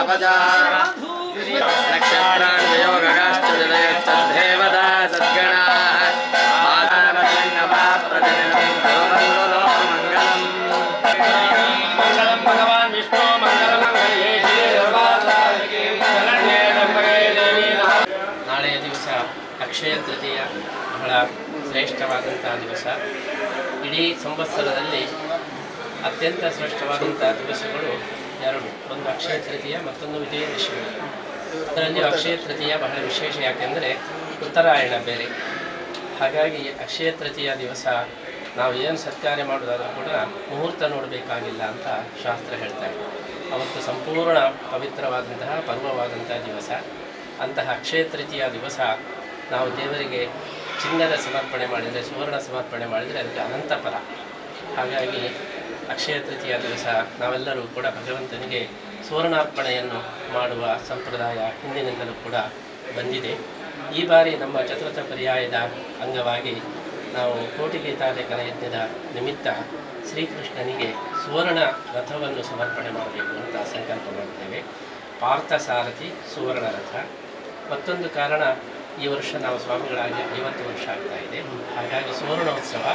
प्रजापजा नक्षत्रान्वयोगगाश्च जलयश्चेवता सद्गणाः मातावतीर्णवा प्रतिदिनं कुर्वन्तो मङ्गलम् मङ्गलं भगवान् विष्णु मङ्गलमङ्गल्ये श्रीर्वासादिके शरण्ये त्र्यम्बके देवी ನಾಳೆಯ ದಿವಸ ಅಕ್ಷಯ ತೃತೀಯ ಬಹಳ ಶ್ರೇಷ್ಠವಾದಂಥ ದಿವಸ ಇಡೀ ಸಂವತ್ಸರದಲ್ಲಿ ಅತ್ಯಂತ ಶ್ರೇಷ್ಠವಾದಂಥ ದಿವಸಗಳು ಎರಡು ಒಂದು ಅಕ್ಷಯ ತೃತೀಯ, ಮತ್ತೊಂದು ವಿಜಯದಶಮಿ ಅದರಲ್ಲಿ ಅಕ್ಷಯ ತೃತೀಯ ಬಹಳ ವಿಶೇಷ, ಯಾಕೆಂದರೆ ಉತ್ತರಾಯಣ ಬೇರೆ. ಹಾಗಾಗಿ ಅಕ್ಷಯ ತೃತೀಯ ದಿವಸ ನಾವು ಏನು ಸತ್ಕಾರ್ಯ ಮಾಡೋದಾದರೂ ಕೂಡ ಮುಹೂರ್ತ ನೋಡಬೇಕಾಗಿಲ್ಲ ಅಂತ ಶಾಸ್ತ್ರ ಹೇಳ್ತಾ ಇದೆ. ಅವತ್ತು ಸಂಪೂರ್ಣ ಪವಿತ್ರವಾದಂತಹ, ಪರ್ವವಾದಂತಹ ದಿವಸ. ಅಂತಹ ಅಕ್ಷಯ ತೃತೀಯ ದಿವಸ ನಾವು ದೇವರಿಗೆ ಚಿನ್ನದ ಸಮರ್ಪಣೆ ಮಾಡಿದರೆ, ಸುವರ್ಣ ಸಮರ್ಪಣೆ ಮಾಡಿದರೆ ಅದಕ್ಕೆ ಅನಂತ ಫಲ ಹಾಗಾಗಿ ಅಕ್ಷಯ ತೃತೀಯ ದಿವಸ ನಾವೆಲ್ಲರೂ ಕೂಡ ಭಗವಂತನಿಗೆ ಸುವರ್ಣಾರ್ಪಣೆಯನ್ನು ಮಾಡುವ ಸಂಪ್ರದಾಯ ಹಿಂದಿನಿಂದಲೂ ಕೂಡ ಬಂದಿದೆ. ಈ ಬಾರಿ ನಮ್ಮ ಚತುರ್ಥ ಪರ್ಯಾಯದ ಅಂಗವಾಗಿ ನಾವು ಕೋಟಿಗೀತಾಲೇಖನ ಯಜ್ಞದ ನಿಮಿತ್ತ ಶ್ರೀಕೃಷ್ಣನಿಗೆ ಸುವರ್ಣ ರಥವನ್ನು ಸಮರ್ಪಣೆ ಮಾಡಬೇಕು ಅಂತ ಸಂಕಲ್ಪ ಮಾಡ್ತೇವೆ. ಪಾರ್ಥಸಾರಥಿ ಸುವರ್ಣ ರಥ. ಮತ್ತೊಂದು ಕಾರಣ, ಈ ವರ್ಷ ನಾವು ಸ್ವಾಮಿಗಳಾಗಿ ಐವತ್ತು ವರ್ಷ ಆಗ್ತಾ ಇದೆ. ಹಾಗಾಗಿ ಸುವರ್ಣೋತ್ಸವ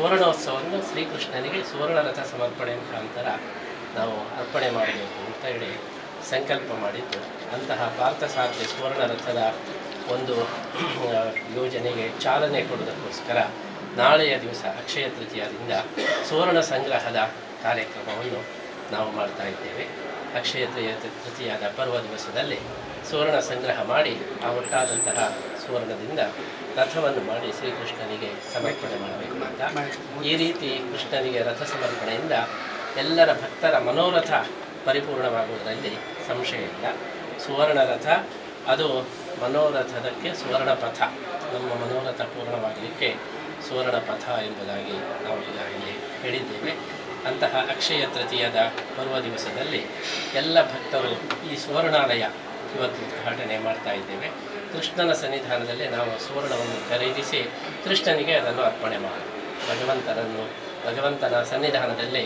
ಸುವರ್ಣೋತ್ಸವವನ್ನು ಶ್ರೀಕೃಷ್ಣನಿಗೆ ಸುವರ್ಣ ರಥ ಸಮರ್ಪಣೆ ಮುಖಾಂತರ ನಾವು ಅರ್ಪಣೆ ಮಾಡಬೇಕು ಅಂತ ಹೇಳಿ ಸಂಕಲ್ಪ ಮಾಡಿದ್ದು. ಅಂತಹ ಪಾರ್ಥಸಾರಥಿ ಸುವರ್ಣ ರಥದ ಒಂದು ಯೋಜನೆಗೆ ಚಾಲನೆ ಕೊಡುವುದಕ್ಕೋಸ್ಕರ ನಾಳೆಯ ದಿವಸ ಅಕ್ಷಯ ತೃತೀಯದಿಂದ ಸುವರ್ಣ ಸಂಗ್ರಹದ ಕಾರ್ಯಕ್ರಮವನ್ನು ನಾವು ಮಾಡ್ತಾ ಇದ್ದೇವೆ. ಅಕ್ಷಯ ತೃತೀಯ ತೃತೀಯದ ಪರ್ವ ದಿವಸದಲ್ಲಿ ಸುವರ್ಣ ಸಂಗ್ರಹ ಮಾಡಿ, ಆ ಒಟ್ಟಾದಂತಹ ಸುವರ್ಣದಿಂದ ರಥವನ್ನು ಮಾಡಿ ಶ್ರೀಕೃಷ್ಣನಿಗೆ ಸಮರ್ಪಣೆ ಮಾಡಬೇಕು ಅಂತ. ಈ ರೀತಿ ಕೃಷ್ಣನಿಗೆ ರಥ ಸಮರ್ಪಣೆಯಿಂದ ಎಲ್ಲರ ಭಕ್ತರ ಮನೋರಥ ಪರಿಪೂರ್ಣವಾಗುವುದರಲ್ಲಿ ಸಂಶಯ ಇಲ್ಲ. ಸುವರ್ಣ ರಥ ಅದು ಮನೋರಥದಕ್ಕೆ ಸುವರ್ಣ ಪಥ ನಮ್ಮ ಮನೋರಥ ಪೂರ್ಣವಾಗಲಿಕ್ಕೆ ಸುವರ್ಣ ಪಥ ಎಂಬುದಾಗಿ ನಾವು ಈಗಾಗಲೇ ಹೇಳಿದ್ದೇವೆ. ಅಂತಹ ಅಕ್ಷಯ ತೃತೀಯದ ಪರ್ವ ದಿವಸದಲ್ಲಿ ಎಲ್ಲ ಭಕ್ತರು ಈ ಸುವರ್ಣಾಲಯ ಇವತ್ತು ಉದ್ಘಾಟನೆ ಮಾಡ್ತಾ ಇದ್ದೇವೆ. ಕೃಷ್ಣನ ಸನ್ನಿಧಾನದಲ್ಲಿ ನಾವು ಸುವರ್ಣವನ್ನು ಖರೀದಿಸಿ ಕೃಷ್ಣನಿಗೆ ಅದನ್ನು ಅರ್ಪಣೆ ಮಾಡಿ ಭಗವಂತನನ್ನು, ಭಗವಂತನ ಸನ್ನಿಧಾನದಲ್ಲಿ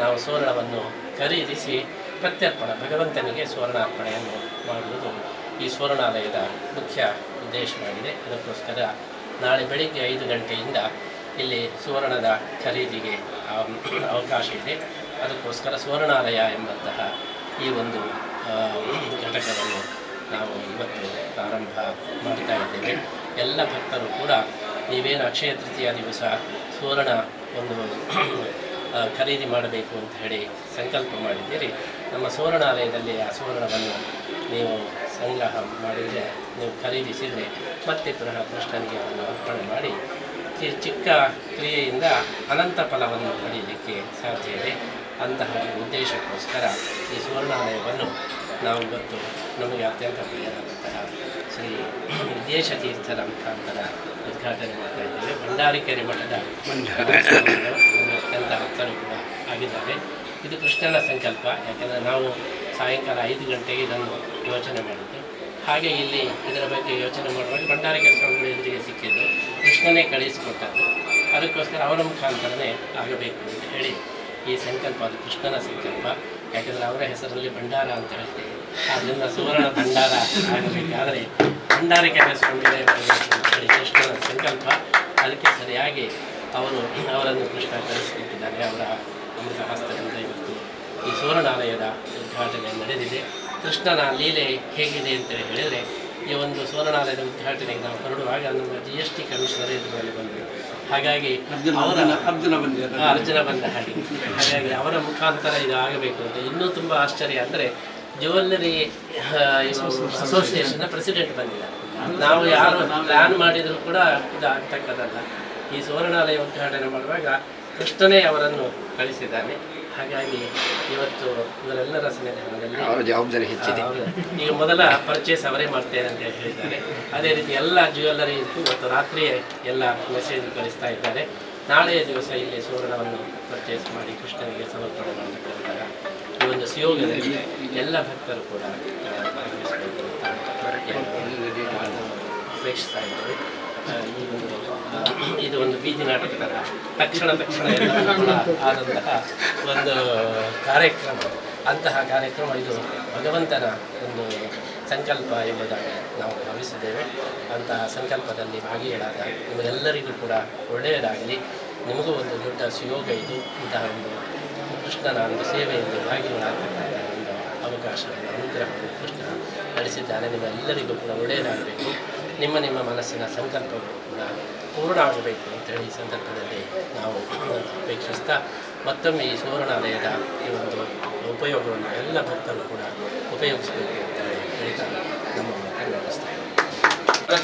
ನಾವು ಸುವರ್ಣವನ್ನು ಖರೀದಿಸಿ ಪ್ರತ್ಯರ್ಪಣ, ಭಗವಂತನಿಗೆ ಸುವರ್ಣಾರ್ಪಣೆಯನ್ನು ಮಾಡುವುದು ಈ ಸುವರ್ಣಾಲಯದ ಮುಖ್ಯ ಉದ್ದೇಶವಾಗಿದೆ ಅದಕ್ಕೋಸ್ಕರ ನಾಳೆ ಬೆಳಿಗ್ಗೆ ಐದು ಗಂಟೆಯಿಂದ ಇಲ್ಲಿ ಸುವರ್ಣದ ಖರೀದಿಗೆ ಅವಕಾಶ ಇದೆ. ಅದಕ್ಕೋಸ್ಕರ ಸುವರ್ಣಾಲಯ ಎಂಬಂತಹ ಈ ಒಂದು ಘಟಕವನ್ನು ನಾವು ಇವತ್ತು ಪ್ರಾರಂಭ ಮಾಡ್ತಾ ಇದ್ದೇವೆ. ಎಲ್ಲ ಭಕ್ತರು ಕೂಡ ನೀವೇನು ಅಕ್ಷಯ ತೃತೀಯ ದಿವಸ ಸುವರ್ಣ ಒಂದು ಖರೀದಿ ಮಾಡಬೇಕು ಅಂತ ಹೇಳಿ ಸಂಕಲ್ಪ ಮಾಡಿದ್ದೀರಿ. ನಮ್ಮ ಸುವರ್ಣಾಲಯದಲ್ಲಿ ಆ ಸುವರ್ಣವನ್ನು ನೀವು ಸಂಗ್ರಹ ಮಾಡಿದರೆ, ನೀವು ಖರೀದಿಸಿದರೆ ಮತ್ತೆ ಪುನಃ ಕೃಷ್ಣನಿಗೆ ಅದನ್ನು ಅರ್ಪಣೆ ಮಾಡಿ ಚಿಕ್ಕ ಕ್ರಿಯೆಯಿಂದ ಅನಂತ ಫಲವನ್ನು ಪಡೆಯಲಿಕ್ಕೆ ಸಾಧ್ಯ ಇದೆ. ಅಂತಹ ಉದ್ದೇಶಕ್ಕೋಸ್ಕರ ಈ ಸುವರ್ಣಾಲಯವನ್ನು ನಾವು ಇವತ್ತು ನಮಗೆ ಅತ್ಯಂತ ಪ್ರಿಯರಾದಂತಹ ಶ್ರೀ ವಿದ್ಯೇಶ ತೀರ್ಥರ ಮುಖಾಂತರ ಉದ್ಘಾಟನೆ ಮಾಡ್ತಾ ಇದ್ದೇವೆ. ಭಂಡಾರಿಕೆರೆ ಮಠದ ಅತ್ಯಂತ ಭಕ್ತರು ಕೂಡ ಆಗಿದ್ದಾರೆ. ಇದು ಕೃಷ್ಣನ ಸಂಕಲ್ಪ, ಯಾಕೆಂದರೆ ನಾವು ಸಾಯಂಕಾಲ ಐದು ಗಂಟೆಗೆ ಇದನ್ನು ಯೋಚನೆ ಮಾಡಿದ್ದು. ಹಾಗೆ ಇಲ್ಲಿ ಇದರ ಬಗ್ಗೆ ಯೋಚನೆ ಮಾಡುವಾಗ ಭಂಡಾರಿಕೆ ಸ್ವಾಮಿಗಳು ಎದುರಿಗೆ ಸಿಕ್ಕಿದ್ದು, ಕೃಷ್ಣನೇ ಕಳಿಸಿಕೊಟ್ಟದ್ದು. ಅದಕ್ಕೋಸ್ಕರ ಅವರ ಮುಖಾಂತರನೇ ಆಗಬೇಕು ಅಂತ ಹೇಳಿ ಈ ಸಂಕಲ್ಪ, ಅದು ಕೃಷ್ಣನ ಸಂಕಲ್ಪ. ಯಾಕೆಂದರೆ ಅವರ ಹೆಸರಲ್ಲಿ ಭಂಡಾರ ಅಂತ ಹೇಳ್ತೀವಿ. ಆದ್ದರಿಂದ ಸುವರ್ಣ ಭಂಡಾರ ಆಗಬೇಕಾದರೆ ಭಂಡಾರಿಕೆ ಸ್ವಾಮಿಗಳೇ ಬರಬೇಕು ಕೃಷ್ಣನ ಸಂಕಲ್ಪ. ಅದಕ್ಕೆ ಸರಿಯಾಗಿ ಅವರು ಅವರನ್ನು ಕೃಷ್ಣ ಕರೆಸಿಕೊಟ್ಟಿದ್ದಾರೆ ಅವರ ಅಮೃತ ಹಸ್ತದಿಂದ ಇವತ್ತು ಈ ಸುವರ್ಣಾಲಯದ ಉದ್ಘಾಟನೆ ನಡೆದಿದೆ. ಕೃಷ್ಣನ ಲೀಲೆ ಹೇಗಿದೆ ಅಂತೇಳಿ ಹೇಳಿದರೆ ಈ ಒಂದು ಸುವರ್ಣಾಲಯದ ಉದ್ಘಾಟನೆಗೆ ನಾವು ಹೊರಡುವಾಗ ನಮ್ಮ ಜಿ ಎಸ್ ಟಿ ಕಮಿಷನರ್ ಎದುರಲ್ಲಿ ಬಂದರು. ಹಾಗಾಗಿ ಅವರ ಅರ್ಜುನ ಬಂದ ಅರ್ಜುನ ಬಂದ ಹಾಗೆ. ಹಾಗಾಗಿ ಅವರ ಮುಖಾಂತರ ಇದು ಆಗಬೇಕು ಅಂತ ಇನ್ನೂ ತುಂಬ ಆಶ್ಚರ್ಯ. ಅಂದರೆ ಜ್ಯುವೆಲ್ಲರಿ ಅಸೋಸಿಯೇಷನ್ನ ಪ್ರೆಸಿಡೆಂಟ್ ಬಂದಿದ್ದಾರೆ. ನಾವು ಯಾರು ಪ್ಲಾನ್ ಮಾಡಿದರೂ ಕೂಡ ಇದು ಆಗ್ತಕ್ಕದಲ್ಲ ಈ ಸುವರ್ಣಾಲಯ ಉದ್ಘಾಟನೆ ಮಾಡುವಾಗ ಕೃಷ್ಣನೇ ಅವರನ್ನು ಕಳಿಸಿದ್ದಾನೆ. ಹಾಗಾಗಿ ಇವತ್ತು ಇವರೆಲ್ಲರ ಸನ್ನಿಧಾನದಲ್ಲಿ ಅವರ ಜವಾಬ್ದಾರಿ ಹೆಚ್ಚಿದೆ. ಈಗ ಮೊದಲ ಪರ್ಚೇಸ್ ಅವರೇ ಮಾಡ್ತೇನೆ ಅಂತ ಹೇಳಿದ್ದಾರೆ. ಅದೇ ರೀತಿ ಎಲ್ಲ ಜ್ಯುವೆಲ್ಲರಿ ಇವತ್ತು ರಾತ್ರಿಯೇ ಎಲ್ಲ ಮೆಸೇಜ್ ಕಳಿಸ್ತಾ ಇದ್ದಾರೆ. ನಾಳೆಯ ದಿವಸ ಇಲ್ಲಿ ಸುವರ್ಣವನ್ನು ಪರ್ಚೇಸ್ ಮಾಡಿ ಕೃಷ್ಣನಿಗೆ ಸಮರ್ಪಣೆ ಮಾಡತಕ್ಕಂತಹ ಸುಯೋಗದಲ್ಲಿ ಎಲ್ಲ ಭಕ್ತರು ಕೂಡ ಅಪೇಕ್ಷಿಸ್ತಾ ಇದ್ದೇವೆ ಆ, ಈ ಒಂದು ಇದು ಒಂದು ಬೀದಿ ನಾಟಕ ಥರ ತಕ್ಷಣ ತಕ್ಷಣ ಆದಂತಹ ಒಂದು ಕಾರ್ಯಕ್ರಮ. ಅಂತಹ ಕಾರ್ಯಕ್ರಮ ಇದು ಭಗವಂತನ ಒಂದು ಸಂಕಲ್ಪ ಎಂಬುದಾಗಿ ನಾವು ಭಾವಿಸಿದ್ದೇವೆ. ಅಂತಹ ಸಂಕಲ್ಪದಲ್ಲಿ ಭಾಗಿಗಳಾದ ನಿಮಗೆಲ್ಲರಿಗೂ ಕೂಡ ಒಳ್ಳೆಯದಾಗಲಿ. ನಿಮಗೂ ಒಂದು ದೊಡ್ಡ ಸುಯೋಗ ಇದು ಇಂತಹ ಒಂದು ಕೃಷ್ಣನ ಒಂದು ಸೇವೆಯಲ್ಲಿ ಭಾಗಿಗಳಾಗತಕ್ಕಂಥ ಒಂದು ಅವಕಾಶವನ್ನು ಅನುಗ್ರಹವನ್ನು ಕೃಷ್ಣ ನಡೆಸಿದ್ದಾನೆ. ನಿಮ್ಮೆಲ್ಲರಿಗೂ ಕೂಡ ಒಳ್ಳೆಯದಾಗಬೇಕು. ನಿಮ್ಮ ನಿಮ್ಮ ಮನಸ್ಸಿನ ಸಂಕಲ್ಪಗಳು ಕೂಡ ಪೂರ್ಣ ಆಗಬೇಕು ಅಂತೇಳಿ ಈ ಸಂದರ್ಭದಲ್ಲಿ ನಾವು ಅಪೇಕ್ಷಿಸ್ತಾ ಮತ್ತೊಮ್ಮೆ ಈ ಸುವರ್ಣಾಲಯದ ಈ ಒಂದು ಉಪಯೋಗವನ್ನು ಎಲ್ಲ ಭಕ್ತರು ಕೂಡ ಉಪಯೋಗಿಸಬೇಕು ಅಂತ ಹೇಳಿ ಮುಗಿಸ್ತೇವೆ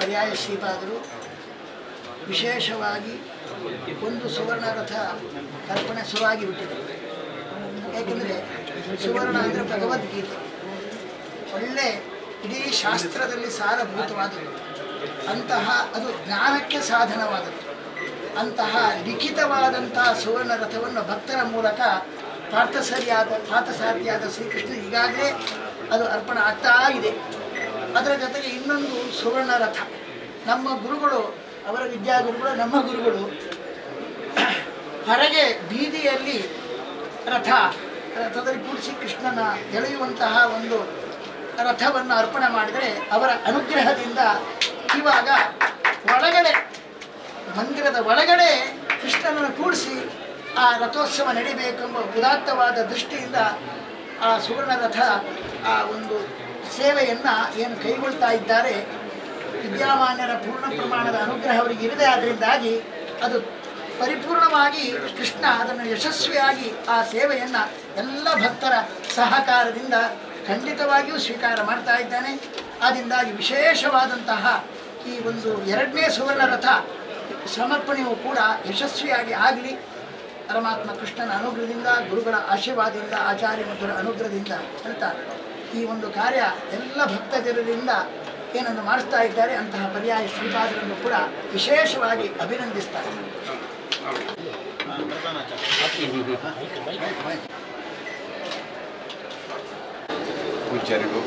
ಪರ್ಯಾಯ ಶ್ರೀಪಾದರು ವಿಶೇಷವಾಗಿ ಒಂದು ಸುವರ್ಣ ರಥ ಕಲ್ಪನೆ ಸುವಾಗಿ ಬಿಟ್ಟಿದೆ ಏಕೆಂದರೆ ಸುವರ್ಣ ಅಂದರೆ ಭಗವದ್ಗೀತೆ. ಒಳ್ಳೆ ಇಡೀ ಶಾಸ್ತ್ರದಲ್ಲಿ ಸಾರಭೂತವಾದದ್ದು. ಅಂತಹ ಅದು ಜ್ಞಾನಕ್ಕೆ ಸಾಧನವಾದದ್ದು. ಅಂತಹ ಲಿಖಿತವಾದಂತಹ ಸುವರ್ಣ ರಥವನ್ನು ಭಕ್ತರ ಮೂಲಕ ಪಾರ್ಥಸರಿಯಾದ ಪಾರ್ಥಸಾರಿಯಾದ ಶ್ರೀಕೃಷ್ಣ ಈಗಾಗಲೇ ಅದು ಅರ್ಪಣೆ ಆಗ್ತಾ ಇದೆ. ಅದರ ಜೊತೆಗೆ ಇನ್ನೊಂದು ಸುವರ್ಣ ರಥ. ನಮ್ಮ ಗುರುಗಳು, ಅವರ ವಿದ್ಯಾಗುರುಗಳು ನಮ್ಮ ಗುರುಗಳು. ಹೊರಗೆ ಬೀದಿಯಲ್ಲಿ ರಥ, ರಥದಲ್ಲಿ ಕೂಡಿಸಿ ಕೃಷ್ಣನ ಎಳೆಯುವಂತಹ ಒಂದು ರಥವನ್ನು ಅರ್ಪಣೆ ಮಾಡಿದರೆ ಅವರ ಅನುಗ್ರಹದಿಂದ ಇವಾಗ ಒಳಗಡೆ, ಮಂದಿರದ ಒಳಗಡೆ ಕೃಷ್ಣನನ್ನು ಕೂಡಿಸಿ ಆ ರಥೋತ್ಸವ ನಡಿಬೇಕೆಂಬ ಉದಾತ್ತವಾದ ದೃಷ್ಟಿಯಿಂದ ಆ ಸುವರ್ಣ ರಥ, ಆ ಒಂದು ಸೇವೆಯನ್ನು ಏನು ಕೈಗೊಳ್ತಾ ಇದ್ದಾರೆ, ವಿದ್ಯಾಮಾನ್ಯರ ಪೂರ್ಣ ಪ್ರಮಾಣದ ಅನುಗ್ರಹ ಅವರಿಗೆ ಇರದೆ ಆದ್ದರಿಂದಾಗಿ ಅದು ಪರಿಪೂರ್ಣವಾಗಿ ಕೃಷ್ಣ ಅದನ್ನು ಯಶಸ್ವಿಯಾಗಿ ಆ ಸೇವೆಯನ್ನು ಎಲ್ಲ ಭಕ್ತರ ಸಹಕಾರದಿಂದ ಖಂಡಿತವಾಗಿಯೂ ಸ್ವೀಕಾರ ಮಾಡ್ತಾ ಇದ್ದಾನೆ. ಆದ್ದರಿಂದಾಗಿ ವಿಶೇಷವಾದಂತಹ ಈ ಒಂದು ಎರಡನೇ ಸುವರ್ಣ ರಥ ಸಮರ್ಪಣೆಯೂ ಕೂಡ ಯಶಸ್ವಿಯಾಗಿ ಆಗಲಿ. ಪರಮಾತ್ಮ ಕೃಷ್ಣನ ಅನುಗ್ರಹದಿಂದ, ಗುರುಗಳ ಆಶೀರ್ವಾದದಿಂದ, ಆಚಾರ್ಯ ಮಧುರ ಅನುಗ್ರಹದಿಂದ ಹೇಳ್ತಾ ಈ ಒಂದು ಕಾರ್ಯ ಎಲ್ಲ ಭಕ್ತಜನರಿಂದ ಏನನ್ನು ಮಾಡಿಸ್ತಾ ಇದ್ದಾರೆ, ಅಂತಹ ಪರ್ಯಾಯ ಶ್ರೀಪಾದರನ್ನು ಕೂಡ ವಿಶೇಷವಾಗಿ ಅಭಿನಂದಿಸ್ತಾರೆ. ಪೂಜ್ಯರಿಗೂ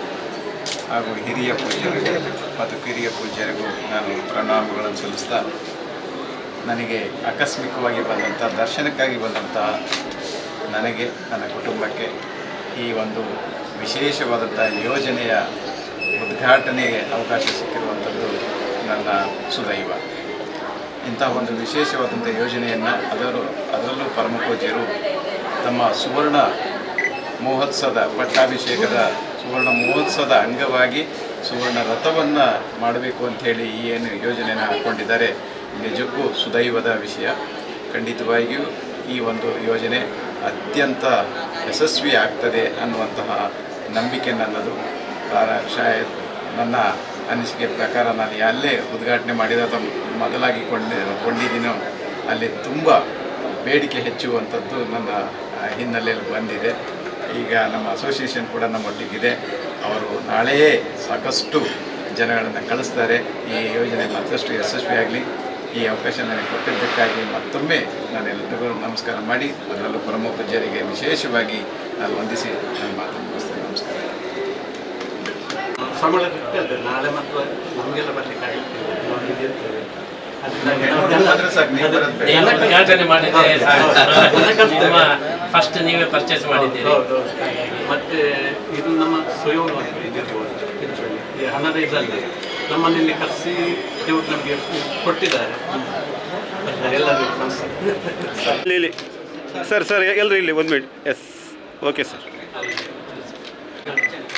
ಹಾಗೂ ಹಿರಿಯ ಪೂಜ್ಯರಿಗೂ ಮತ್ತು ಕಿರಿಯ ಪೂಜ್ಯರಿಗೂ ನಾನು ಪ್ರಣಾಮಗಳನ್ನು ಸಲ್ಲಿಸ್ತಾ ನನಗೆ ಆಕಸ್ಮಿಕವಾಗಿ ಬಂದಂಥ, ದರ್ಶನಕ್ಕಾಗಿ ಬಂದಂತಹ ನನಗೆ, ನನ್ನ ಕುಟುಂಬಕ್ಕೆ ಈ ಒಂದು ವಿಶೇಷವಾದಂಥ ಯೋಜನೆಯ ಉದ್ಘಾಟನೆಗೆ ಅವಕಾಶ ಸಿಕ್ಕಿರುವಂಥದ್ದು ನನ್ನ ಸುದೈವ. ಇಂಥ ಒಂದು ವಿಶೇಷವಾದಂಥ ಯೋಜನೆಯನ್ನು ಅದರಲ್ಲೂ ಅದರಲ್ಲೂ ಪರಮಪೂಜ್ಯರು ತಮ್ಮ ಸುವರ್ಣ ಮಹೋತ್ಸವದ ಪಟ್ಟಾಭಿಷೇಕದ ಸುವರ್ಣ ಮಹೋತ್ಸವದ ಅಂಗವಾಗಿ ಸುವರ್ಣ ರಥವನ್ನು ಮಾಡಬೇಕು ಅಂಥೇಳಿ ಈ ಏನು ಯೋಜನೆಯನ್ನು ಹಾಕ್ಕೊಂಡಿದ್ದಾರೆ ನಿಜಕ್ಕೂ ಸುದೈವದ ವಿಷಯ. ಖಂಡಿತವಾಗಿಯೂ ಈ ಒಂದು ಯೋಜನೆ ಅತ್ಯಂತ ಯಶಸ್ವಿ ಆಗ್ತದೆ ಅನ್ನುವಂತಹ ನಂಬಿಕೆ ನನ್ನದು. ಶಾಯದ್ ನನ್ನ ಅನಿಸಿಕೆ ಪ್ರಕಾರ ನಾನು ಅಲ್ಲೇ ಉದ್ಘಾಟನೆ ಮಾಡಿದ ಮೊದಲಾಗಿ ಕೊಂಡೆ ಕೊಂಡಿದ್ದೀನೋ ಅಲ್ಲಿ ತುಂಬ ಬೇಡಿಕೆ ಹೆಚ್ಚುವಂಥದ್ದು ನನ್ನ ಹಿನ್ನೆಲೆಯಲ್ಲಿ ಬಂದಿದೆ. ಈಗ ನಮ್ಮ ಅಸೋಸಿಯೇಷನ್ ಕೂಡ ನಮ್ಮೊಟ್ಟಿಗಿದೆ. ಅವರು ನಾಳೆಯೇ ಸಾಕಷ್ಟು ಜನಗಳನ್ನು ಕಳಿಸ್ತಾರೆ. ಈ ಯೋಜನೆ ಮತ್ತಷ್ಟು ಯಶಸ್ವಿಯಾಗಲಿ ಈ ಅವಕಾಶ ನನಗೆ ಕೊಟ್ಟಿದ್ದಕ್ಕಾಗಿ ಮತ್ತೊಮ್ಮೆ ನಾನೆಲ್ಲರಿಗೂ ನಮಸ್ಕಾರ ಮಾಡಿ, ಅದರಲ್ಲೂ ಪ್ರಮುಖ ಪೂಜ್ಯರಿಗೆ ವಿಶೇಷವಾಗಿ ನಾನು ವಂದಿಸಿ ಮುಗಿಸ್ತೇನೆ ನಮಸ್ಕಾರ ಸಂಬಳ ಸಿಗ್ತದೆ ನಾಳೆ ಮತ್ತು ನಮಗೆಲ್ಲ ಬರ್ಲಿಕ್ಕೆ ಮಾಡಿದ್ರೆ ನಿಮ್ಮ ಫಸ್ಟ್ ನೀವೇ ಪರ್ಚೇಸ್ ಮಾಡಿದ್ದೀರಿ. ಮತ್ತೆ ಇದು ನಮ್ಮ ಸುಯೋಗ ಇದಿರ್ಬೋದು. ಈ ಹಣದ ಇದರಲ್ಲಿ ನಮ್ಮನ್ನು ಇಲ್ಲಿ ಕರೆಸಿ ದೇವರು ನಮಗೆ ಕೊಟ್ಟಿದ್ದಾರೆ. ಎಲ್ಲರಿಗೂ ಸರ್ ಸರ್ ಎಲ್ಲರೂ ಇಲ್ಲಿ ಒಂದು minute yes okay sir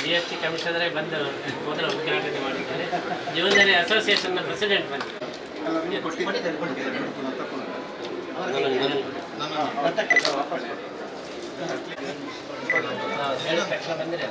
G S T ಕಮಿಷನರೇ ಬಂದು ಮೊದಲ ಉದ್ಘಾಟನೆ ಮಾಡಿದ್ದಾರೆ. ಜೀವನದಲ್ಲಿ ಅಸೋಸಿಯೇಷನ್ನ ಪ್ರೆಸಿಡೆಂಟ್ ಬಂದು. ಹೇಳಿದ ತಕ್ಷಣ ಬಂದಿರಿ